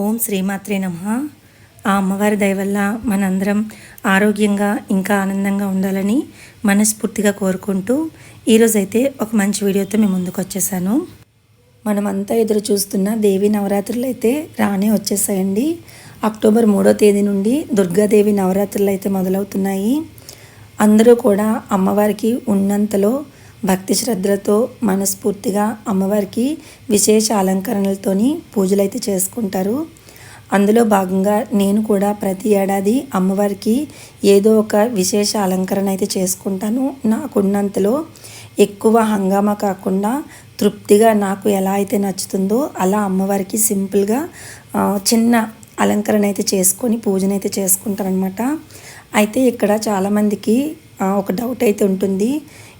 ఓం శ్రీమాత్రే నమ. ఆ అమ్మవారి దయ వల్ల మనందరం ఆరోగ్యంగా ఇంకా ఆనందంగా ఉండాలని మనస్ఫూర్తిగా కోరుకుంటూ ఈరోజైతే ఒక మంచి వీడియోతో మేము ముందుకు వచ్చేసాను. మనమంతా ఎదురు చూస్తున్న దేవి నవరాత్రులు అయితే రానే వచ్చేసాయండి. అక్టోబర్ మూడో తేదీ నుండి దుర్గాదేవి నవరాత్రులు అయితే మొదలవుతున్నాయి. అందరూ కూడా అమ్మవారికి ఉన్నంతలో భక్తి శ్రద్ధలతో మనస్ఫూర్తిగా అమ్మవారికి విశేష అలంకరణలతోని పూజలు అయితే చేసుకుంటారు. అందులో భాగంగా నేను కూడా ప్రతి ఏడాది అమ్మవారికి ఏదో ఒక విశేష అలంకరణ అయితే చేసుకుంటాను. నాకున్నంతలో ఎక్కువ హంగామా కాకుండా తృప్తిగా నాకు ఎలా అయితే నచ్చుతుందో అలా అమ్మవారికి సింపుల్గా చిన్న అలంకరణ అయితే చేసుకొని పూజనైతే చేసుకుంటారనమాట అయితే ఇక్కడ చాలామందికి ఒక డౌట్ అయితే ఉంటుంది.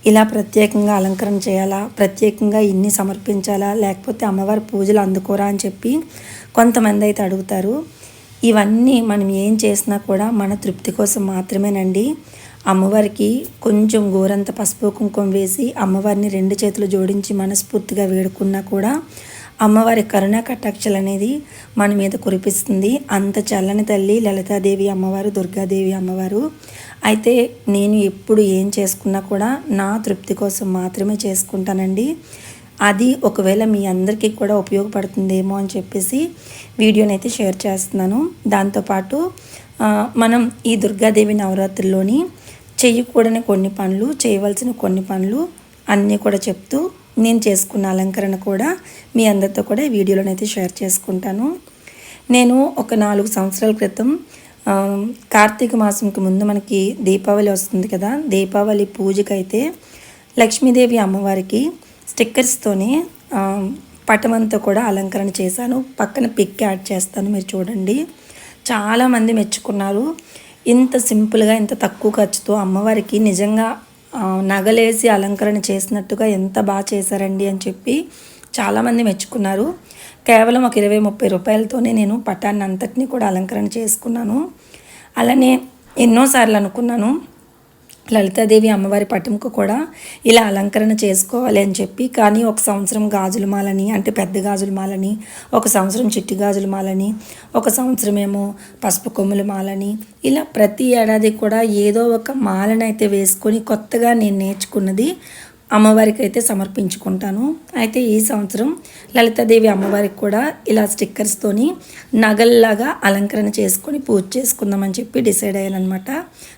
ఇలా ప్రత్యేకంగా అలంకరణ చేయాలా? ప్రత్యేకంగా ఇన్ని సమర్పించాలా? లేకపోతే అమ్మవారి పూజలు అందుకోరా అని చెప్పి కొంతమంది అయితే అడుగుతారు. ఇవన్నీ మనం ఏం చేసినా కూడా మన తృప్తి కోసం మాత్రమేనండి. అమ్మవారికి కొంచెం గోరంత పసుపు కుంకుమ వేసి అమ్మవారిని రెండు చేతులు జోడించి మనస్ఫూర్తిగా వేడుకున్నా కూడా అమ్మవారి కరుణా కటాక్షలు అనేది మన మీద కురిపిస్తుంది. అంత చల్లని తల్లి లలితాదేవి అమ్మవారు దుర్గాదేవి అమ్మవారు. అయితే నేను ఎప్పుడు ఏం చేసుకున్నా కూడా నా తృప్తి కోసం మాత్రమే చేసుకుంటానండి. అది ఒకవేళ మీ అందరికీ కూడా ఉపయోగపడుతుందేమో అని చెప్పేసి వీడియోని అయితే షేర్ చేస్తున్నాను. దాంతోపాటు మనం ఈ దుర్గాదేవి నవరాత్రుల్లోని చేయకూడని కొన్ని పనులు చేయవలసిన కొన్ని పనులు అన్నీ కూడా చెప్తూ నేను చేసుకున్న అలంకరణ కూడా మీ అందరితో కూడా ఈ వీడియోలోనైతే షేర్ చేసుకుంటాను. నేను ఒక నాలుగు సంవత్సరాల క్రితం కార్తీక మాసంకి ముందు మనకి దీపావళి వస్తుంది కదా దీపావళి పూజకైతే లక్ష్మీదేవి అమ్మవారికి స్టిక్కర్స్తోనే పటమంతా కూడా అలంకరణ చేశాను. పక్కన పిక్ యాడ్ చేస్తాను మీరు చూడండి. చాలామంది మెచ్చుకున్నారు. ఇంత సింపుల్గా ఇంత తక్కువ ఖర్చుతో అమ్మవారికి నిజంగా నగలేసి అలంకరణ చేసినట్టుగా ఎంత బాగా చేశారండి అని చెప్పి చాలామంది మెచ్చుకున్నారు. కేవలం ఒక ఇరవై ముప్పై రూపాయలతోనే నేను పటాన్ని అంతటినీ కూడా అలంకరణ చేసుకున్నాను. అలానే ఎన్నోసార్లు అనుకున్నాను. లలితాదేవి అమ్మవారి పటంకు కూడా ఇలా అలంకరణ చేసుకోవాలి అని చెప్పి కానీ ఒక సంవత్సరం గాజుల మాలని అంటే పెద్ద గాజుల మాలని ఒక సంవత్సరం చిట్టి గాజుల మాలని ఒక సంవత్సరం ఏమో పసుపు కొమ్ముల మాలని ఇలా ప్రతి ఏడాది కూడా ఏదో ఒక మాలను అయితే వేసుకొని కొత్తగా నేను నేర్చుకున్నది అమ్మవారికి అయితే సమర్పించుకుంటాను. అయితే ఈ సంవత్సరం లలితాదేవి అమ్మవారికి కూడా ఇలా స్టిక్కర్స్తోని నగల్లాగా అలంకరణ చేసుకొని పూజ చేసుకుందామని చెప్పి డిసైడ్ అయ్యాను అనమాట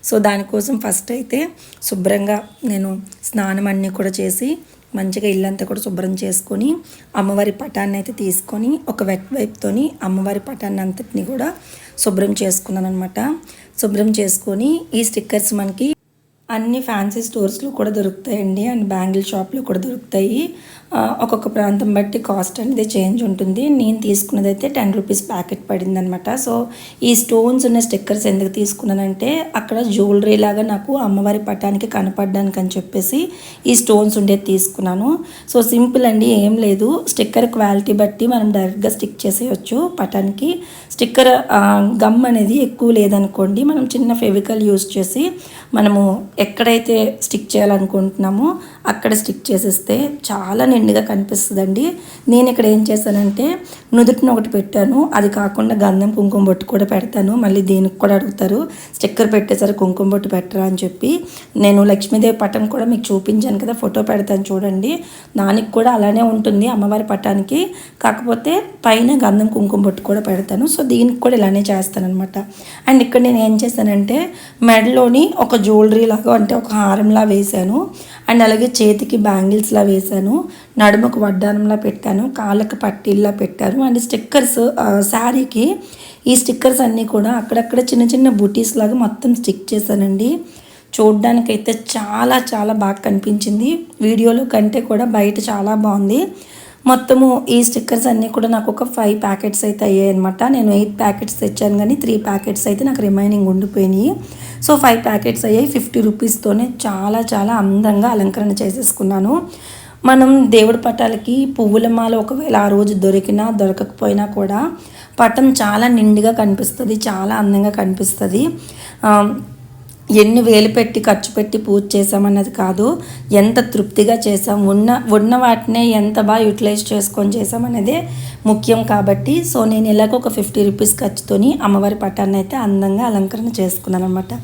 సో దానికోసం ఫస్ట్ అయితే శుభ్రంగా నేను స్నానం అన్నీ కూడా చేసి మంచిగా ఇల్లంతా కూడా శుభ్రం చేసుకొని అమ్మవారి పటాన్ని అయితే తీసుకొని ఒక వెట్ వైప్తోని అమ్మవారి పటాన్ని అంతటిని కూడా శుభ్రం చేసుకున్నాను అనమాట శుభ్రం చేసుకొని ఈ స్టిక్కర్స్ మనకి అన్ని ఫ్యాన్సీ స్టోర్స్లో కూడా దొరుకుతాయండి. అండ్ బ్యాంగిల్ షాప్లో కూడా దొరుకుతాయి. ఒక్కొక్క ప్రాంతం బట్టి కాస్ట్ అనేది చేంజ్ ఉంటుంది. నేను తీసుకున్నది అయితే టెన్ రూపీస్ ప్యాకెట్ పడింది అనమాట సో ఈ స్టోన్స్ ఉన్న స్టిక్కర్స్ ఎందుకు తీసుకున్నానంటే అక్కడ జ్యువెలరీ లాగా నాకు అమ్మవారి పటానికి కనపడడానికి అని చెప్పేసి ఈ స్టోన్స్ ఉండేది తీసుకున్నాను. సో సింపుల్ అండి ఏం లేదు. స్టిక్కర్ క్వాలిటీ బట్టి మనం డైరెక్ట్గా స్టిక్ చేసేయచ్చు పటానికి. స్టిక్కర్ గమ్ అనేది ఎక్కువ లేదనుకోండి మనం చిన్న ఫెవికల్ యూస్ చేసి మనము ఎక్కడైతే స్టిక్ చేయాలనుకుంటున్నామో అక్కడ స్టిక్ చేసేస్తే చాలా ఎండుగా కనిపిస్తుందండి. నేను ఇక్కడ ఏం చేశానంటే నుదుటిని ఒకటి పెట్టాను. అది కాకుండా గంధం కుంకుమ బొట్టు కూడా పెడతాను. మళ్ళీ దీనికి కూడా అడుగుతారు. స్టిక్కర్ పెట్టేసరి కుంకుమ బొట్టు పెట్టరా అని చెప్పి. నేను లక్ష్మీదేవి పటం కూడా మీకు చూపించాను కదా ఫోటో పెడతాను చూడండి. దానికి కూడా అలానే ఉంటుంది అమ్మవారి పటానికి. కాకపోతే పైన గంధం కుంకుమ బొట్టు కూడా పెడతాను. సో దీనికి కూడా ఇలానే చేస్తానమాట అండ్ ఇక్కడ నేను ఏం చేశానంటే మెడలోని ఒక జ్యువెలరీ లాగా అంటే ఒక హారంలా వేశాను. అండ్ అలాగే చేతికి బ్యాంగిల్స్లా వేశాను. నడుమకు వడ్డానంలా పెట్టాను. కాళ్ళకు పట్టీల్లా పెట్టాను అండ్ స్టిక్కర్స్ శారీకి ఈ స్టిక్కర్స్ అన్నీ కూడా అక్కడక్కడ చిన్న చిన్న బుటీస్ లాగా మొత్తం స్టిక్ చేశానండి. చూడ్డానికైతే చాలా చాలా బాగా కనిపించింది. వీడియోలో కంటే కూడా బయట చాలా బాగుంది. మొత్తము ఈ స్టిక్కర్స్ అన్నీ కూడా నాకు ఒక ఫైవ్ ప్యాకెట్స్ అయితే అయ్యాయి అనమాట నేను ఎయిట్ ప్యాకెట్స్ తెచ్చాను కానీ త్రీ ప్యాకెట్స్ అయితే నాకు రిమైనింగ్ ఉండిపోయినాయి. సో ఫైవ్ ప్యాకెట్స్ అయ్యాయి. ఫిఫ్టీ రూపీస్తోనే చాలా చాలా అందంగా అలంకరణ చేసేసుకున్నాను. మనం దేవుడి పటాలకి పువ్వుల మాల ఒకవేళ ఆ రోజు దొరికినా దొరకకపోయినా కూడా పటం చాలా నిండుగా కనిపిస్తుంది చాలా అందంగా కనిపిస్తుంది. ఎన్ని వేలు పెట్టి ఖర్చు పెట్టి పూజ చేసామన్నది కాదు. ఎంత తృప్తిగా చేసాం ఉన్న ఉన్న వాటినే ఎంత బాగా యూటిలైజ్ చేసుకొని చేసామనేదే ముఖ్యం కాబట్టి. సో నేను ఇలాగ ఒక ఫిఫ్టీ రూపీస్ ఖర్చుతోని అమ్మవారి పటాన్ని అయితే అందంగా అలంకరణ చేసుకున్నాను అనమాట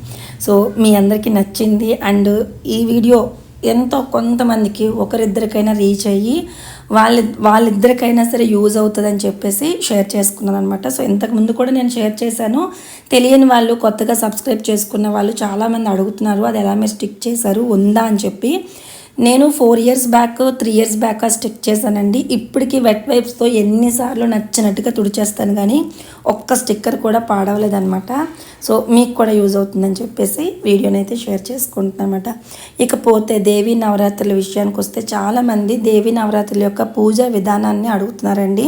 సో మీ అందరికీ నచ్చింది. అండ్ ఈ వీడియో ఎంతో కొంతమందికి ఒకరిద్దరికైనా రీచ్ అయ్యి వాళ్ళ వాళ్ళిద్దరికైనా సరే యూజ్ అవుతుందని చెప్పేసి షేర్ చేసుకున్నాను అనమాట సో ఇంతకు ముందు కూడా నేను షేర్ చేశాను. తెలియని వాళ్ళు కొత్తగా సబ్స్క్రైబ్ చేసుకున్న వాళ్ళు చాలామంది అడుగుతున్నారు అది ఎలా మీరు స్టిక్ చేశారు? ఉందా? అని చెప్పి. నేను four years back three years back stick చేశానండి. ఇప్పటికీ వెట్ వైప్స్తో ఎన్నిసార్లు నచ్చినట్టుగా తుడిచేస్తాను కానీ ఒక్క స్టిక్కర్ కూడా పాడవలేదన్నమాట. సో మీకు కూడా యూజ్ అవుతుందని చెప్పేసి వీడియోని అయితే షేర్ చేసుకుంటున్నమాట అనమాట ఇకపోతే దేవి నవరాత్రుల విషయానికి వస్తే చాలామంది దేవి నవరాత్రుల యొక్క పూజా విధానాన్ని అడుగుతున్నారండి.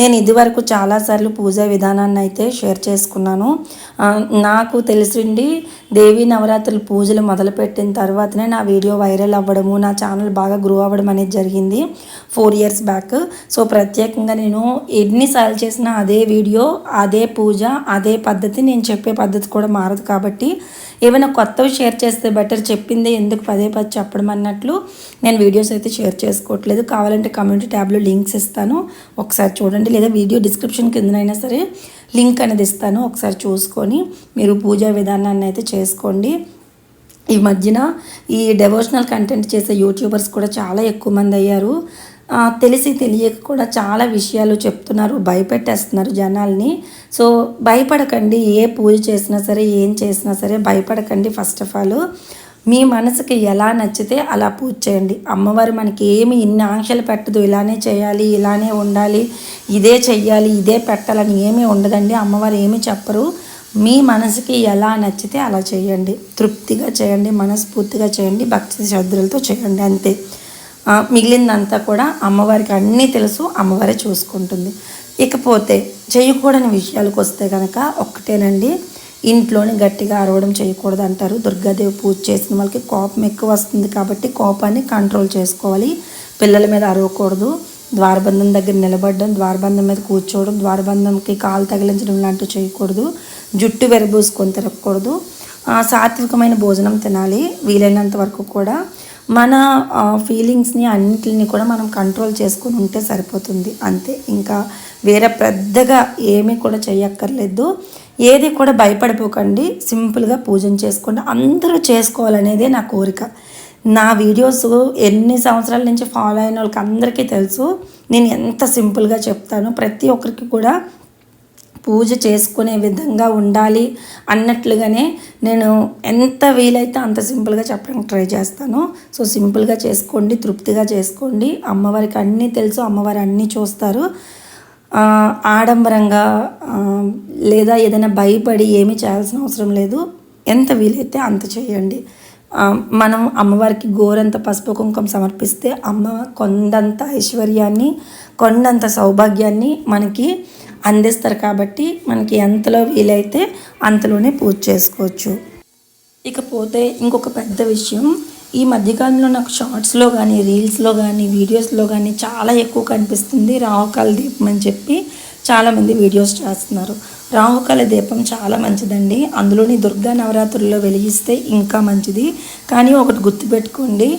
నేను ఇదివరకు చాలాసార్లు పూజా విధానాన్ని అయితే షేర్ చేసుకున్నాను. నాకు తెలిసిండి దేవీ నవరాత్రులు పూజలు మొదలుపెట్టిన తర్వాతనే నా వీడియో వైరల్ అవ్వడము నా ఛానల్ బాగా గ్రో అవ్వడం అనేది జరిగింది ఫోర్ ఇయర్స్ బ్యాక్. సో ప్రత్యేకంగా నేను ఎన్నిసార్లు చేసినా అదే వీడియో అదే పూజ అదే పద్ధతి నేను చెప్పే పద్ధతి కూడా మారదు కాబట్టి ఏమైనా కొత్తవి షేర్ చేస్తే బెటర్ చెప్పిందే ఎందుకు పదే పది చెప్పడం అన్నట్లు నేను వీడియోస్ అయితే షేర్ చేసుకోవట్లేదు. కావాలంటే కమ్యూనిటీ ట్యాబ్లో లింక్స్ ఇస్తాను. ఒకసారి చూడండి. లేదా వీడియో డిస్క్రిప్షన్ కిందనైనా సరే లింక్ అనేది ఇస్తాను. ఒకసారి చూసుకొని మీరు పూజా విధానాన్ని అయితే చేసుకోండి. ఈ మధ్యన ఈ డెవోషనల్ కంటెంట్ చేసే యూట్యూబర్స్ కూడా చాలా ఎక్కువ మంది అయ్యారు. తెలిసి తెలియక కూడా చాలా విషయాలు చెప్తున్నారు భయపెట్టేస్తున్నారు జనాల్ని. సో భయపడకండి ఏ పూజ చేసినా సరే ఏం చేసినా సరే భయపడకండి ఫస్ట్ ఆఫ్ ఆల్ మీ మనసుకి ఎలా నచ్చితే అలా పూజ చేయండి. అమ్మవారు మనకి ఏమి ఇన్ని ఆంక్షలు పెట్టదు. ఇలానే చేయాలి ఇలానే ఉండాలి ఇదే చెయ్యాలి ఇదే పెట్టాలని ఏమీ ఉండదండి. అమ్మవారు ఏమి చెప్పరు. మీ మనసుకి ఎలా నచ్చితే అలా చేయండి. తృప్తిగా చేయండి మనస్ఫూర్తిగా చేయండి భక్తి శ్రద్ధలతో చేయండి అంతే. మిగిలిందంతా కూడా అమ్మవారికి అన్నీ తెలుసు అమ్మవారే చూసుకుంటుంది. ఇకపోతే చేయకూడని విషయాలకు వస్తే కనుక ఒక్కటేనండి. ఇంట్లోనే గట్టిగా అరవడం చేయకూడదు అంటారు. దుర్గాదేవి పూజ చేసిన వాళ్ళకి కోపం ఎక్కువ వస్తుంది కాబట్టి కోపాన్ని కంట్రోల్ చేసుకోవాలి. పిల్లల మీద అరవకూడదు. ద్వారబంధం దగ్గర నిలబడడం ద్వారబంధం మీద కూర్చోవడం ద్వారబంధంకి కాలు తగిలించడం లాంటివి చేయకూడదు. జుట్టు వెరబూసుకొని తిరగకూడదు. సాత్వికమైన భోజనం తినాలి. వీలైనంత వరకు కూడా మన ఫీలింగ్స్ని అన్నింటిని కూడా మనం కంట్రోల్ చేసుకుని ఉంటే సరిపోతుంది. అంతే. ఇంకా వేరే పెద్దగా ఏమీ కూడా చేయక్కర్లేదు. ఏది కూడా భయపడిపోకండి. సింపుల్గా పూజను చేసుకోండి. అందరూ చేసుకోవాలనేదే నా కోరిక. నా వీడియోస్ ఎన్ని సంవత్సరాల నుంచి ఫాలో అయిన వాళ్ళకి అందరికీ తెలుసు. నేను ఎంత సింపుల్గా చెప్తాను. ప్రతి ఒక్కరికి కూడా పూజ చేసుకునే విధంగా ఉండాలి అన్నట్లుగానే నేను ఎంత వీలైతే అంత సింపుల్గా చెప్పడానికి ట్రై చేస్తాను. సో సింపుల్గా చేసుకోండి తృప్తిగా చేసుకోండి. అమ్మవారికి అన్నీ తెలుసు అమ్మవారు అన్నీ చూస్తారు. ఆడంబరంగా లేదా ఏదైనా భయపడి ఏమీ చేయాల్సిన అవసరం లేదు. ఎంత వీలైతే అంత చేయండి. మనం అమ్మవారికి గోరంత పసుపు కుంకుమ సమర్పిస్తే అమ్మ కొండంత ఐశ్వర్యాన్ని కొండంత సౌభాగ్యాన్ని మనకి అందిస్తారు కాబట్టి మనకి ఎంతలో వీలైతే అంతలోనే పూజ చేసుకోవచ్చు. ఇకపోతే ఇంకొక పెద్ద విషయం ఈ మధ్యకాలంలో నాకు షార్ట్స్లో కానీ రీల్స్లో కానీ వీడియోస్లో కానీ చాలా ఎక్కువ కనిపిస్తుంది రాహుకాల దీపం అని చెప్పి చాలామంది వీడియోస్ చేస్తున్నారు. రాహుకాల దీపం చాలా మంచిదండి. అందులోని దుర్గా నవరాత్రుల్లో వెలిగిస్తే ఇంకా మంచిది. కానీ ఒకటి గుర్తుపెట్టుకోండి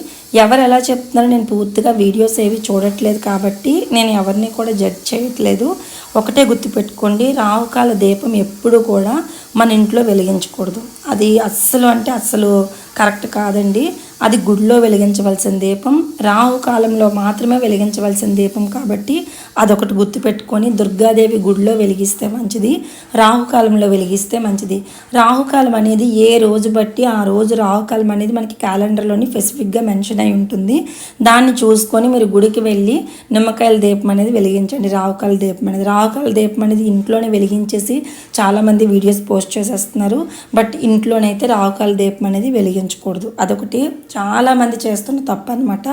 ఎవరు ఎలా చెప్తున్నారో నేను పూర్తిగా వీడియోస్ ఏవి చూడట్లేదు కాబట్టి నేను ఎవరిని కూడా జడ్జ్ చేయట్లేదు. ఒకటే గుర్తుపెట్టుకోండి రాహుకాల దీపం ఎప్పుడు కూడా మన ఇంట్లో వెలిగించకూడదు. అది అస్సలు అంటే అస్సలు కరెక్ట్ కాదండి. అది గుడిలో వెలిగించవలసిన దీపం రాహుకాలంలో మాత్రమే వెలిగించవలసిన దీపం కాబట్టి అదొకటి గుర్తుపెట్టుకొని దుర్గాదేవి గుడిలో వెలిగిస్తే మంచిది రాహుకాలంలో వెలిగిస్తే మంచిది. రాహుకాలం అనేది ఏ రోజు బట్టి ఆ రోజు రాహుకాలం అనేది మనకి క్యాలెండర్లోని స్పెసిఫిక్గా మెన్షన్ అయి ఉంటుంది. దాన్ని చూసుకొని మీరు గుడికి వెళ్ళి నిమ్మకాయల దీపం అనేది వెలిగించండి. రాహుకాల దీపం అనేది రాహుకాల దీపం అనేది ఇంట్లోనే వెలిగించేసి చాలామంది వీడియోస్ పోస్ట్ చేసేస్తున్నారు. బట్ ఇంట్లోనైతే రాహుకాల దీపం అనేది వెలిగించకూడదు. అదొకటి. చాలామంది చేస్తున్న తప్పు అనమాట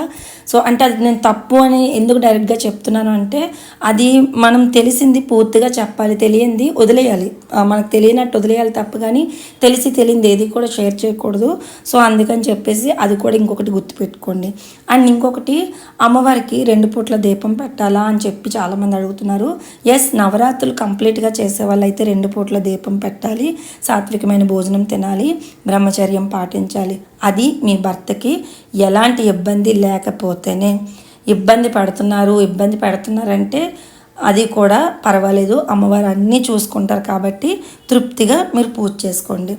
సో అంటే అది నేను తప్పు అని ఎందుకు డైరెక్ట్గా చెప్తున్నాను అంటే అది మనం తెలిసింది పూర్తిగా చెప్పాలి. తెలియంది వదిలేయాలి. మనకు తెలియనట్టు వదిలేయాలి తప్పు కానీ తెలిసి తెలియంది ఏది కూడా షేర్ చేయకూడదు. సో అందుకని చెప్పేసి అది కూడా ఇంకొకటి గుర్తుపెట్టుకోండి. అండ్ ఇంకొకటి అమ్మవారికి రెండు పూట్ల దీపం పెట్టాలా అని చెప్పి చాలామంది అడుగుతున్నారు. ఎస్ నవరాత్రులు కంప్లీట్గా చేసే వాళ్ళైతే రెండు పూట్ల దీపం పెట్టాలి సాత్వికమైన భోజనం తినాలి బ్రహ్మచర్యం పాటించాలి. అది మీ భర్తకి ఎలాంటి ఇబ్బంది లేకపోతేనే. ఇబ్బంది పడుతున్నారు ఇబ్బంది పెడుతున్నారంటే అది కూడా పర్వాలేదు. అమ్మవారు అన్నీ చూసుకుంటారు కాబట్టి తృప్తిగా మీరు పూజ చేసుకోండి.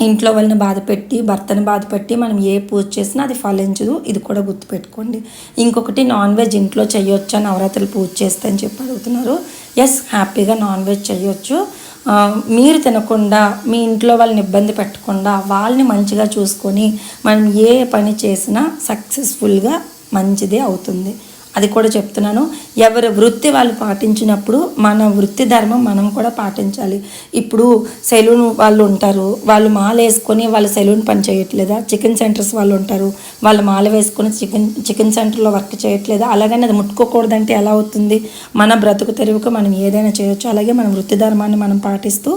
ఇంట్లో వాళ్ళని బాధపెట్టి భర్తను భర్తని మనం ఏ పూజ చేసినా అది ఫలించదు. ఇది కూడా గుర్తుపెట్టుకోండి. ఇంకొకటి నాన్ వెజ్ ఇంట్లో చేయొచ్చా? నవరాత్రులు పూజ చేస్తే అని చెప్పి అడుగుతున్నారు. ఎస్ హ్యాపీగా నాన్ వెజ్ చేయొచ్చు. మీరు తినకుండా మీ ఇంట్లో వాళ్ళని ఇబ్బంది పెట్టకుండా వాళ్ళని మంచిగా చూసుకొని మనం ఏ పని చేసినా సక్సెస్ఫుల్గా మంచిదే అవుతుంది. అది కూడా చెప్తున్నాను. ఎవరి వృత్తి వాళ్ళు పాటించినప్పుడు మన వృత్తి ధర్మం మనం కూడా పాటించాలి. ఇప్పుడు సెలూన్ వాళ్ళు ఉంటారు. వాళ్ళు మాల వేసుకొని వాళ్ళ సెలూన్ పని చేయట్లేదా? చికెన్ సెంటర్స్ వాళ్ళు ఉంటారు. వాళ్ళు మాల వేసుకొని చికెన్ చికెన్ సెంటర్లో వర్క్ చేయట్లేదా? అలాగని అది ముట్టుకోకూడదంటే ఎలా అవుతుంది? మన బ్రతుకు తెరువుకు మనం ఏదైనా చేయొచ్చు. అలాగే మన వృత్తి ధర్మాన్ని మనం పాటిస్తూ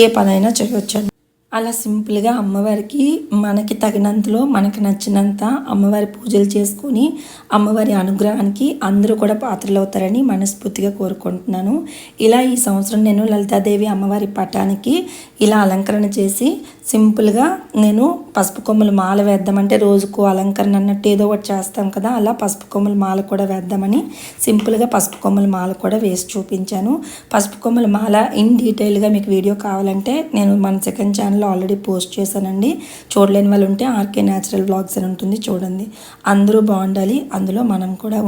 ఏ పనైనా చేయొచ్చు అలా సింపుల్గా అమ్మవారికి మనకి తగినంతలో మనకి నచ్చినంత అమ్మవారి పూజలు చేసుకొని అమ్మవారి అనుగ్రహానికి అందరూ కూడా పాత్రలు అవుతారని మనస్ఫూర్తిగా కోరుకుంటున్నాను. ఇలా ఈ సంవత్సరం నేను లలితాదేవి అమ్మవారి పటానికి ఇలా అలంకరణ చేసి సింపుల్గా నేను పసుపు కొమ్మలు మాల వేద్దామంటే రోజుకు అలంకరణ అన్నట్టు ఏదో ఒకటి చేస్తాం కదా అలా పసుపు కొమ్మల మాల కూడా వేద్దామని సింపుల్గా పసుపు కొమ్మల మాల కూడా వేసి చూపించాను. పసుపు కొమ్మల మాల ఇన్ డీటెయిల్గా మీకు వీడియో కావాలంటే నేను మన సెకండ్ ఛానల్లో ఆల్రెడీ పోస్ట్ చేశానండి. చూడలేని వాళ్ళు ఉంటే ఆర్కే న్యాచురల్ బ్లాగ్స్ అని ఉంటుంది చూడండి. అందరూ బాగుండాలి అందులో మనం కూడా